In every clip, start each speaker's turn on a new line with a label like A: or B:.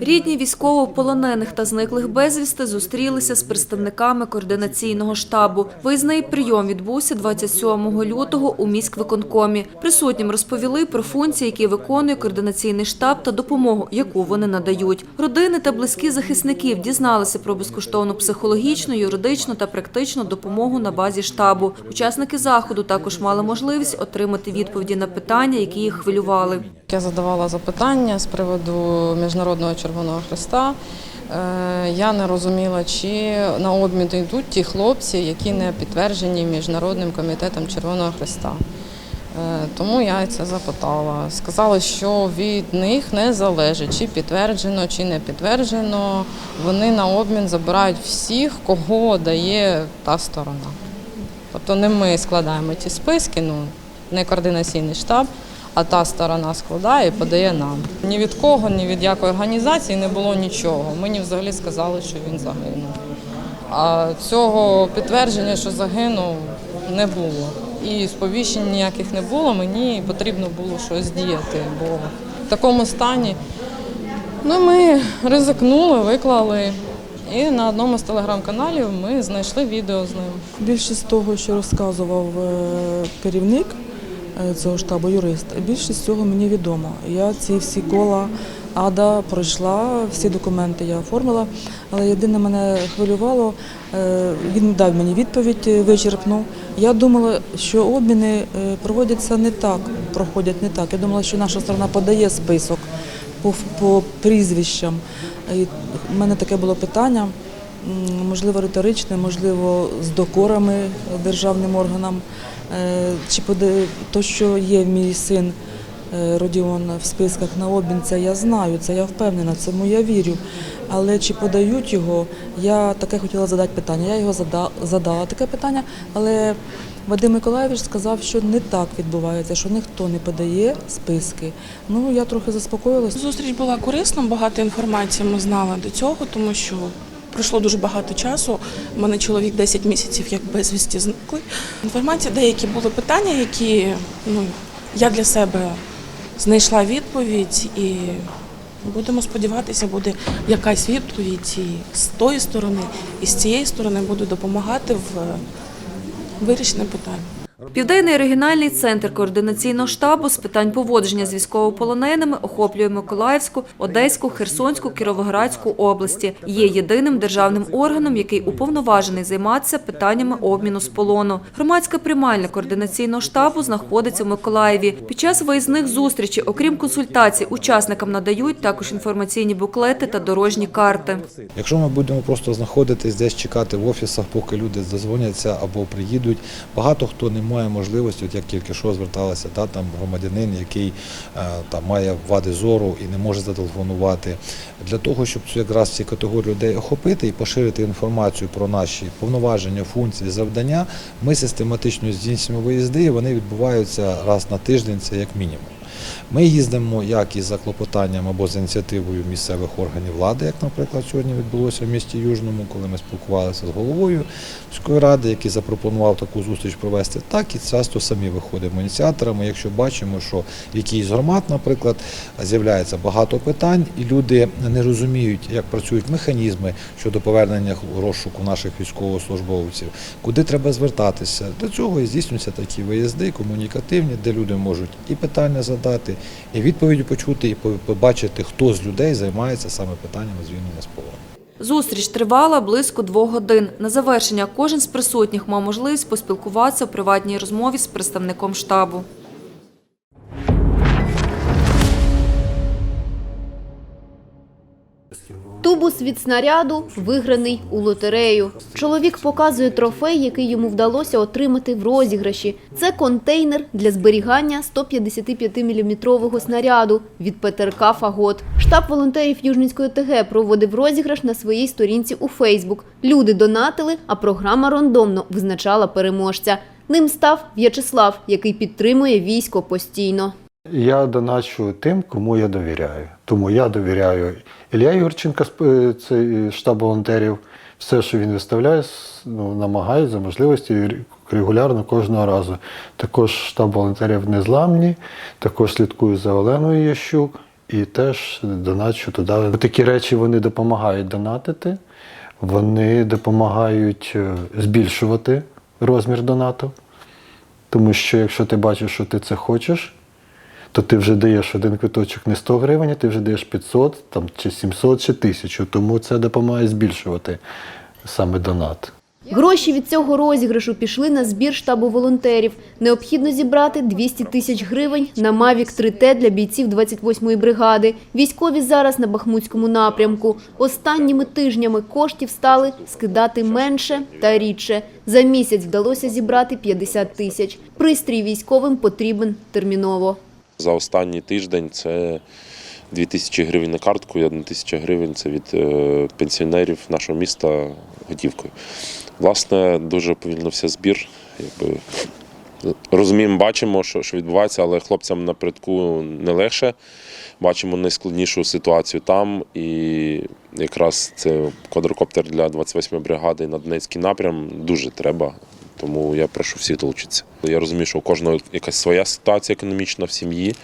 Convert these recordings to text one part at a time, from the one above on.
A: Рідні військовополонених та зниклих безвісти зустрілися з представниками координаційного штабу. Виїзний прийом відбувся 27 лютого у міськвиконкомі. Присутнім розповіли про функції, які виконує координаційний штаб та допомогу, яку вони надають. Родини та близькі захисників дізналися про безкоштовну психологічну, юридичну та практичну допомогу на базі штабу. Учасники заходу також мали можливість отримати відповіді на питання, які їх хвилювали.
B: Я задавала запитання з приводу Міжнародного Червоного Христа. Е, Я не розуміла, чи на обмін йдуть ті хлопці, які не підтверджені Міжнародним комітетом Червоного Христа. Е, Тому я це запитала. Сказали, що від них не залежить, чи підтверджено, чи не підтверджено. Вони на обмін забирають всіх, кого дає та сторона. Тобто не ми складаємо ті списки, ну не координаційний штаб, а та сторона складає і подає нам. Ні від кого, ні від якої організації не було нічого. Мені взагалі сказали, що він загинув. А цього підтвердження, що загинув, не було. І сповіщень ніяких не було. Мені потрібно було щось діяти, бо в такому стані ну, ми ризикнули, виклали. І на одному з телеграм-каналів ми знайшли відео з ним.
C: Більшість того, що розказував е, керівник цього штабу, юрист, більшість цього мені відомо. Я ці всі кола ада пройшла, всі документи я оформила, але єдине мене хвилювало, е, він дав мені відповідь е, вичерпну. Я думала, що обміни е, проводяться не так, проходять не так. Я думала, що наша сторона подає список по, по прізвищам. І в мене таке було питання можливо, риторичне, можливо, з докорами державним органам. Е, Чи то, що є мій син е, Родіон в списках на обмін, це я знаю, це я впевнена, цьому я вірю. Але чи подають його, я таке хотіла задати питання. Я його зада- задала таке питання, але Вадим Миколаєвич сказав, що не так відбувається, що ніхто не подає списки. Ну я трохи заспокоїлася.
D: Зустріч була корисна, багато інформації ми знали до цього, тому що пройшло дуже багато часу. У мене чоловік 10 місяців як безвісті зникли. Інформація, деякі були питання, які ну, я для себе знайшла відповідь і будемо сподіватися, буде якась відповідь і з тої сторони, і з цієї сторони буду допомагати в вирішенні питань.
A: Південний регіональний центр координаційного штабу з питань поводження з військовополоненими охоплює Миколаївську, Одеську, Херсонську, Кіровоградську області. Є єдиним державним органом, який уповноважений займатися питаннями обміну з полону. Громадська приймальня координаційного штабу знаходиться в Миколаєві. Під час виїзних зустрічей, окрім консультацій, учасникам надають також інформаційні буклети та дорожні карти.
E: Якщо ми будемо просто знаходитись десь чекати в офісах, поки люди дозвоняться або приїдуть, багато хто не має можливості, от як тільки що зверталася та, там громадянин, який е, там, має вади зору і не може зателефонувати. Для того, щоб цю якраз ці категорії людей охопити і поширити інформацію про наші повноваження, функції, завдання, ми систематично здійснюємо виїзди, і вони відбуваються раз на тиждень, це як мінімум. Ми їздимо як із заклопотанням або з ініціативою місцевих органів влади, як, наприклад, сьогодні відбулося в місті Южному, коли ми спілкувалися з головою міської ради, який запропонував таку зустріч провести, так і часто самі виходимо ініціаторами. Якщо бачимо, що в якійсь громад, наприклад, з'являється багато питань, і люди не розуміють, як працюють механізми щодо повернення розшуку наших військовослужбовців, куди треба звертатися. Для цього і здійснюються такі виїзди комунікативні, де люди можуть і питання задати, і відповіді почути, і побачити, хто з людей займається саме питаннями звільнення з полону.
A: Зустріч тривала близько двох годин. На завершення кожен з присутніх мав можливість поспілкуватися у приватній розмові з представником штабу.
F: Тубус від снаряду виграний у лотерею. Чоловік показує трофей, який йому вдалося отримати в розіграші. Це контейнер для зберігання 155-мм снаряду від ПТРК «Фагот». Штаб волонтерів Южницької ТГ проводив розіграш на своїй сторінці у Фейсбук. Люди донатили, а програма рандомно визначала переможця. Ним став В'ячеслав, який підтримує військо постійно.
G: Я доначу тим, кому я довіряю. Тому я довіряю Ілля Юрченка, з це штаб волонтерів. Все, що він виставляє, ну, намагаюся за можливості регулярно кожного разу. Також штаб волонтерів незламні, також слідкую за Оленою Ящук і теж доначу туди. Такі речі вони допомагають донатити, вони допомагають е, збільшувати розмір донату. Тому що якщо ти бачиш, що ти це хочеш, то ти вже даєш один квиточок не 100 гривень, а ти вже даєш 500 там, чи 700 чи 1000. Тому це допомагає збільшувати саме донат.
F: Гроші від цього розіграшу пішли на збір штабу волонтерів. Необхідно зібрати 200 тисяч гривень на Mavic 3T для бійців 28-ї бригади. Військові зараз на Бахмутському напрямку. Останніми тижнями коштів стали скидати менше та рідше. За місяць вдалося зібрати 50 тисяч. Пристрій військовим потрібен терміново.
H: За останній тиждень це 2 тисячі гривень на картку і 1 тисяча гривень це від е, пенсіонерів нашого міста готівкою. Власне, дуже повільнився збір. Якби, розуміємо, бачимо, що, що відбувається, але хлопцям напередку не легше. Бачимо найскладнішу ситуацію там. І якраз це квадрокоптер для 28-ї бригади на Донецький напрям дуже треба. Тому я прошу всіх долучитися. Я розумію, що у кожного якась своя ситуація економічна в сім'ї.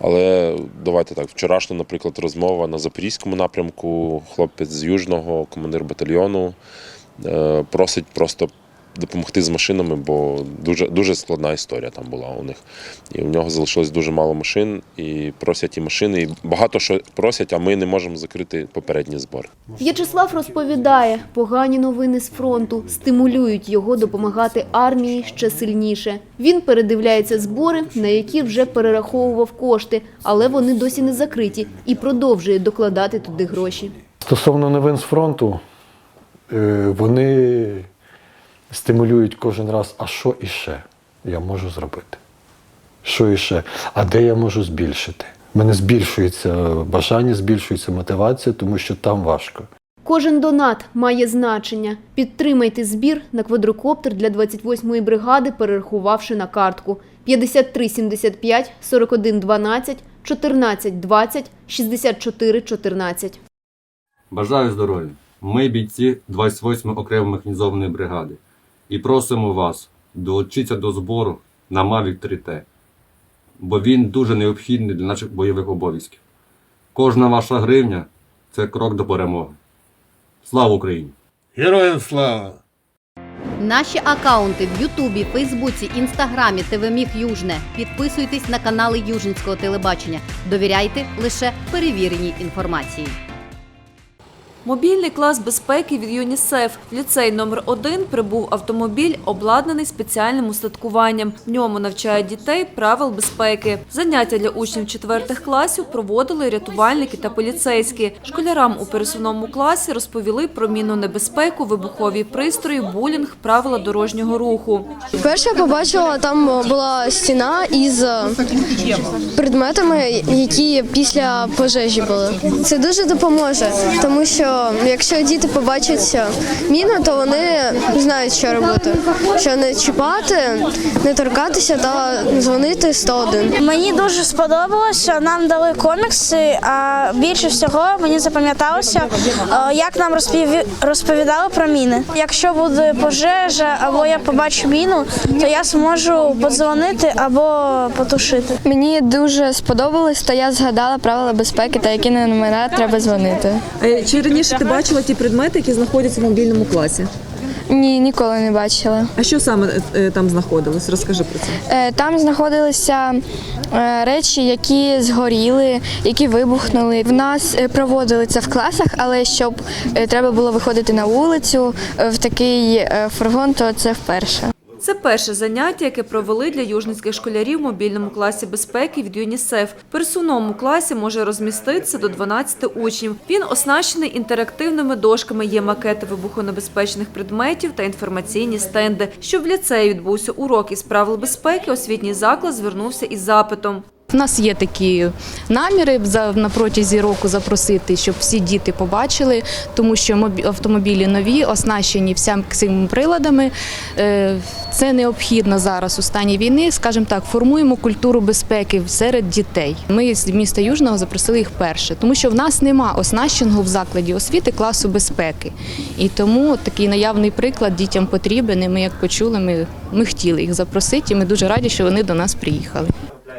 H: Але давайте так, вчорашня, наприклад, розмова на Запорізькому напрямку. Хлопець з Южного, командир батальйону, е, просить просто допомогти з машинами, бо дуже, дуже складна історія там була у них. І у нього залишилось дуже мало машин, і просять і машини. І багато що просять, а ми не можемо закрити попередні збори.
F: В'ячеслав розповідає, погані новини з фронту стимулюють його допомагати армії ще сильніше. Він передивляється збори, на які вже перераховував кошти, але вони досі не закриті і продовжує докладати туди гроші.
G: Стосовно новин з фронту, е, вони стимулюють кожен раз, а що іще я можу зробити? Що іще? А де я можу збільшити? У мене збільшується бажання, збільшується мотивація, тому що там важко.
F: Кожен донат має значення. Підтримайте збір на квадрокоптер для 28-ї бригади, перерахувавши на картку 53 75 41 12 14 20 64 14.
I: Бажаю здоров'я. Ми бійці 28 окремої механізованої бригади і просимо вас долучитися до збору на Mavic 3T, бо він дуже необхідний для наших бойових обов'язків. Кожна ваша гривня це крок до перемоги. Слава Україні!
J: Героям слава!
K: Наші акаунти в Ютубі, Фейсбуці, Інстаграмі, ТВ Міг Южне. Підписуйтесь на канали Южинського телебачення. Довіряйте лише перевіреній інформації.
A: Мобільний клас безпеки від ЮНІСЕФ. В ліцей номер 1 прибув автомобіль, обладнаний спеціальним устаткуванням. В ньому навчають дітей правил безпеки. Заняття для учнів четвертих класів проводили рятувальники та поліцейські. Школярам у пересувному класі розповіли про мінну небезпеку, вибухові пристрої, булінг, правила дорожнього руху.
L: Перше я побачила, там була стіна із е, предметами, які після пожежі були. Це дуже допоможе, тому що якщо діти побачать міну, то вони знають, що робити. Що не чіпати, не торкатися та дзвонити 101.
M: Мені дуже сподобалося, нам дали комікси, а більше всього мені запам'яталося, е, як нам розпові- розповідали про міни. Якщо буде пожежа або я побачу міну, то я зможу подзвонити або потушити.
L: Мені дуже сподобалось, то я згадала правила безпеки та які номера треба дзвонити.
N: Е, Чи раніше ти бачила ті предмети, які знаходяться в мобільному класі?
L: Ні, ніколи не бачила.
N: А що саме е, там знаходилось? Розкажи про це.
L: Е, Там знаходилися е, речі, які згоріли, які вибухнули. В нас е, проводили це в класах, але щоб е, треба було виходити на вулицю е, в такий е, фургон, то це вперше.
A: Це перше заняття, яке провели для южницьких школярів в мобільному класі безпеки від ЮНІСЕФ. Персуновому класі може розміститися до 12 учнів. Він оснащений інтерактивними дошками, є макети вибухонебезпечних предметів та інформаційні стенди. Щоб в ліцеї відбувся урок із правил безпеки, освітній заклад звернувся із запитом.
O: У нас є такі наміри на протязі року запросити, щоб всі діти побачили, тому що мобі- автомобілі нові, оснащені всім приладами. Е, Це необхідно зараз у стані війни. скажімо так, формуємо культуру безпеки серед дітей. Ми з міста Южного запросили їх перше, тому що в нас нема оснащеного в закладі освіти класу безпеки. І тому такий наявний приклад дітям потрібен. І ми, як почули, ми, ми хотіли їх запросити. І ми дуже раді, що вони до нас приїхали.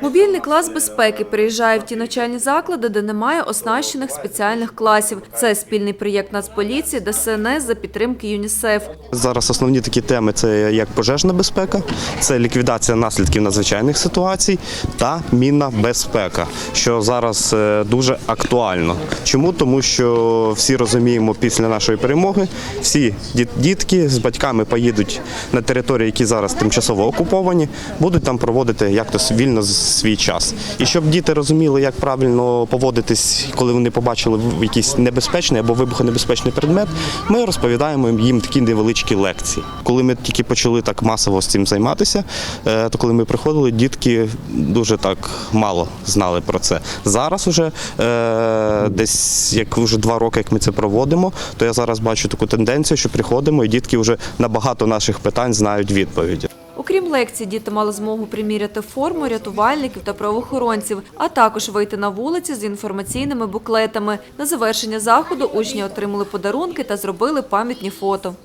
A: Мобільний клас безпеки приїжджає в ті навчальні заклади, де немає оснащених спеціальних класів. Це спільний проєкт Нацполіції, ДСНС за підтримки ЮНІСЕФ.
J: Зараз основні такі теми це як пожежна безпека, це ліквідація наслідків надзвичайних ситуацій та мінна безпека, що зараз е, дуже актуально. Чому? Тому що всі розуміємо, після нашої перемоги всі дітки з батьками поїдуть на території, які зараз тимчасово окуповані, будуть там проводити як то вільно свій час. І щоб діти розуміли, як правильно поводитись, коли вони побачили якийсь небезпечний або вибухонебезпечний предмет, ми розповідаємо їм такі невеличкі лекції. Коли ми тільки почали так масово з цим займатися, е, то коли ми приходили, дітки дуже так мало знали про це. Зараз уже е, десь як вже два роки, як ми це проводимо, то я зараз бачу таку тенденцію, що приходимо, і дітки вже на багато наших питань знають відповіді.
A: Окрім лекцій, діти мали змогу приміряти форму рятувальників та правоохоронців, а також вийти на вулиці з інформаційними буклетами. На завершення заходу учні отримали подарунки та зробили пам'ятні фото.